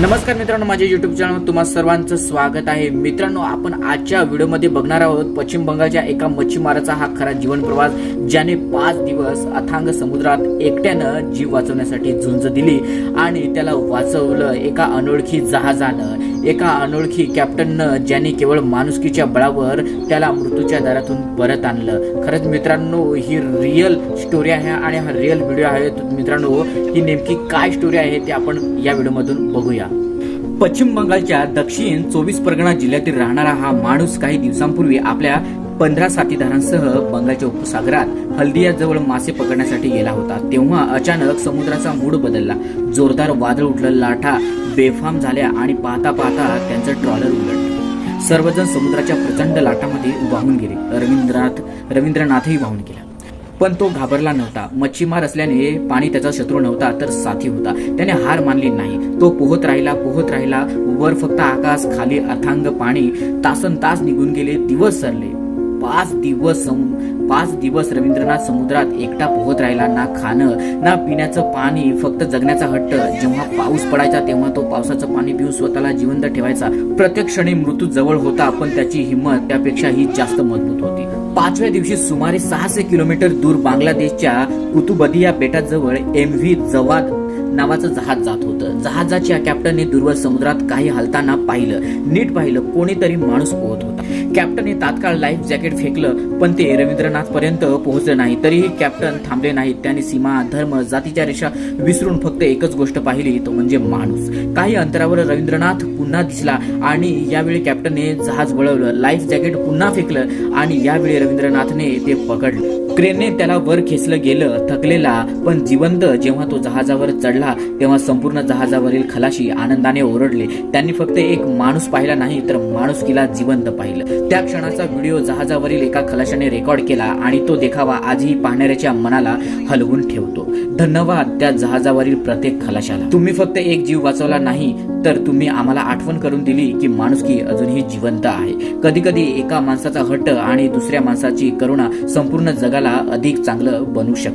नमस्कार मित्रांनो माझ्या युट्यूब चॅनल तुम्हा सर्वांचं स्वागत आहे. मित्रांनो आपण आजच्या व्हिडिओमध्ये बघणार आहोत पश्चिम बंगालच्या एका मच्छीमाराचा हा खरा जीवन प्रवास ज्याने पाच दिवस अथांग समुद्रात एकट्यानं जीव वाचवण्यासाठी झुंज दिली आणि त्याला वाचवलं एका अनोळखी जहाजानं. एका अनोळखी कॅप्टननं ज्याने केवळ माणुसकीच्या बळावर त्याला मृत्यूच्या दारातून परत आणलं. खरंच मित्रांनो ही रिअल स्टोरी आहे आणि हा रिअल व्हिडिओ आहे. मित्रांनो ही नेमकी काय स्टोरी आहे ते आपण या व्हिडिओमधून बघूया. पश्चिम बंगालच्या दक्षिण चोवीस परगणा जिल्ह्यातील राहणारा हा माणूस काही दिवसांपूर्वी आपल्या पंधरा साथीदारांसह बंगालच्या उपसागरात हल्दियाजवळ मासे पकडण्यासाठी गेला होता. तेव्हा अचानक समुद्राचा मूड बदलला. जोरदार वादळ उठलं लाटा बेफाम झाल्या आणि पाहता पाहता त्यांचं ट्रॉलर उलटलं सर्वजण समुद्राच्या प्रचंड लाटामध्ये वाहून गेले. रवींद्रनाथ रवींद्रनाथही वाहून गेला पण तो घाबरला नव्हता. मच्छीमार असल्याने पाणी त्याचा शत्रू नव्हता तर साथी होता. त्याने हार मानली नाही. तो पोहत राहिला पोहत राहिला. वर फक्त आकाश खाली अथांग पाणी. तासन तास निघून गेले दिवस सरले. पाच दिवस सम- पाच दिवस रवींद्रनाथ समुद्रात एकटा पोहत राहिला ना खाणं ना पिण्याचं पाणी फक्त जगण्याचा हट्ट. जेव्हा पाऊस पडायचा तेव्हा तो पावसाचं पाणी पिऊन स्वतःला जिवंत ठेवायचा. प्रत्येक क्षणी मृत्यू जवळ होता पण त्याची हिंमत त्यापेक्षाही जास्त मजबूत होती. पाचव्या दिवशी सुमारे सहाशे किलोमीटर दूर बांगलादेशच्या कुतुबदिया बेटाजवळ एम व्ही जवाद नावाचं जहाज जात होतं. जहाजाच्या कॅप्टनने दुर्वल समुद्रात काही हलताना पाहिलं. नीट पाहिलं कोणीतरी माणूस पोहत होता. कॅप्टनने तात्काळ लाईफ जॅकेट फेकलं पण ते रवींद्रनाथ पर्यंत पोहोचलं नाही. तरीही कॅप्टन थांबले नाहीत. त्यांनी सीमा धर्म जातीच्या रेषा विसरून फक्त एकच गोष्ट पाहिली तो म्हणजे माणूस. काही अंतरावर रवींद्रनाथ पुन्हा दिसला आणि यावेळी कॅप्टनने जहाज वळवलं लाईफ जॅकेट पुन्हा फेकलं आणि यावेळी रवींद्रनाथने ते पकडलं. क्रेनने त्याला वर खेचलं गेलं थकलेला पण जिवंत जेव्हा तो जहाजावर चढला तेव्हा संपूर्ण जहाजावरील खलाशी आनंदाने ओरडले. त्यांनी फक्त एक माणूस पाहिला नाही तर माणुसकीला जिवंत पाहिलं. त्या क्षणाचा व्हिडिओ जहाजावरील एका खलाशाने रेकॉर्ड केला आणि तो देखावा आजही पाहणाऱ्याच्या मनाला हलवून ठेवतो. धन्यवाद त्या जहाजावरील प्रत्येक खलाशाला. तुम्ही फक्त एक जीव वाचवला नाही तर तुम्ही आम्हाला आठवण करून दिली की माणुसकी अजूनही जिवंत आहे. कधी कधी एका माणसाचा हट्ट आणि दुसऱ्या माणसाची करुणा संपूर्ण जगाला अधिक चांगलं बनवू शकते.